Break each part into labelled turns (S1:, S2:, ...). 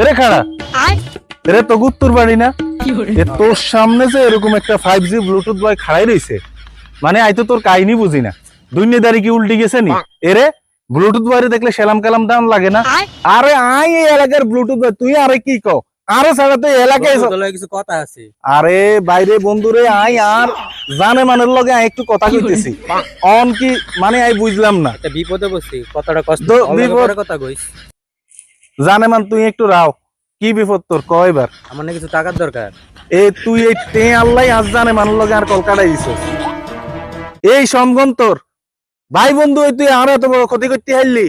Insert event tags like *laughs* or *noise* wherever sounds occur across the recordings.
S1: এরে খাড়া। এরে তো গুত্তুর বাড়ি না। তোর সামনে যে এরকম একটা ফাইভ জি ব্লুটুথ বয় খাড়াই রইছে মানে আই তো তোর কাহিনী বুঝি না। দুনিয়াদারি কি উল্টি গেছে নি? এরে ব্লুটুথ বয়রে দেখলে সেলাম কালাম দাম লাগে না। আরে আই এই এলাকার ব্লুটুথ বয় তুই আরে কি কও? আরে সারা তো এলাকায়
S2: কিছু কথা আছে।
S1: আরে বাইরে বন্ধুরে আই আর জানে মানের লগে আই একটু কথা কইতেছি। অন কি মানে আই বুঝলাম না।
S2: বিপদে বসছি কথাটা কষ্ট কথা কইস।
S1: জানে মান তুই একটু রাও। কি বিপদ তোর? কয়বার
S2: আমার না কিছু টাকার দরকার।
S1: এ তুই এই টে আল্লাহ আজ জানে মানুষ লগে আর কলকাতায় দিছ এই সমগন তোর। ভাই বন্ধু তুই আর এত বড় ক্ষতি করতে হারলি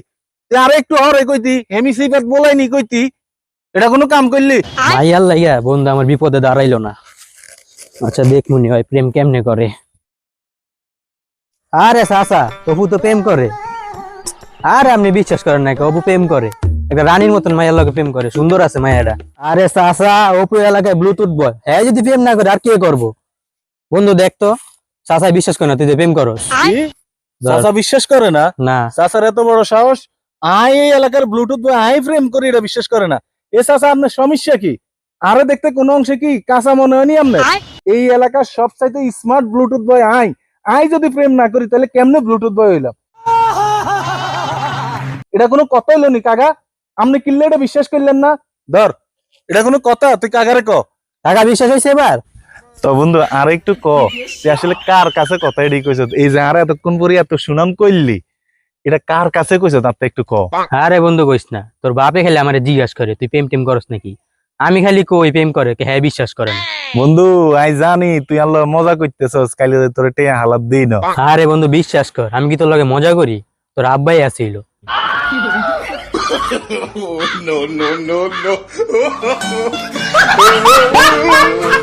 S1: তুই আর একটু হরে কইতি হেমি সিপাত বলাইনি কইতি এটা কোনো কাম করলি?
S2: ভাই আল্লাহ ইয়া বন্ধু আমার বিপদে দাঁড়াইলো না। আচ্ছা দেখ মনি হয় প্রেম কেমনে করে? আরে সাসা অপু তো প্রেম করে। আর আপনি বিশ্বাস করেন নাকি অপু প্রেম করে। একটা রানীর মতন মায়ের লগে প্রেম করে সুন্দর আছে মায়াটা। আরে সাসা অপু এলাকায় ব্লুটুথ বয় হ্যাঁ যদি প্রেম না করে আর কে করব? বন্ধু দেখ তো সাসা বিশ্বাস করে না তুই যে প্রেম করস।
S1: কি? বিশ্বাস করে না?
S2: না।
S1: চাচার এত বড় সাহস? আই এই এলাকার ব্লুটুথ বয় আই ফ্রেম করি এটা বিশ্বাস করে না। এ চাচা আপনার সমস্যা কি? আরে দেখতে কোন অংশে কি কাঁচা মনে হয়নি আপনার? এই এলাকার সবচাইতে স্মার্ট ব্লুটুথ বয় আই। আই যদি প্রেম না করি তাহলে কেমনে ব্লুটুথ বয় হইলাম? *laughs* এটা কোনো কথা হইল নি কাকা। আপনি কিনলে এটা বিশ্বাস করলেন না? ধর এটা কোনো কথা তুই কাকারে ক।
S2: টাকা বিশ্বাস হয়েছে এবার?
S1: তো বন্ধু আর একটু ক তুই আসলে কার কাছে কথা এডি কইছ এই যে আর এতক্ষণ পরে এত সুনাম করলি এটা কার কাছে কইছ? তার তো একটু ক।
S2: আরে বন্ধু কইস না। তোর বাপে খালি আমারে জিজ্ঞাসা করে তুই প্রেম টেম করস নাকি? আমি খালি কই প্রেম করে কে হ্যাঁ বিশ্বাস করে না।
S1: বন্ধু আই জানি তুই আল্লাহ মজা করতেছস কালি তোর টেয়া হালাত দিই না।
S2: আরে বন্ধু বিশ্বাস কর আমি কি তোর লগে মজা করি? তোর আব্বাই আসিল *laughs* Oh,
S3: no, no, no, no. *laughs*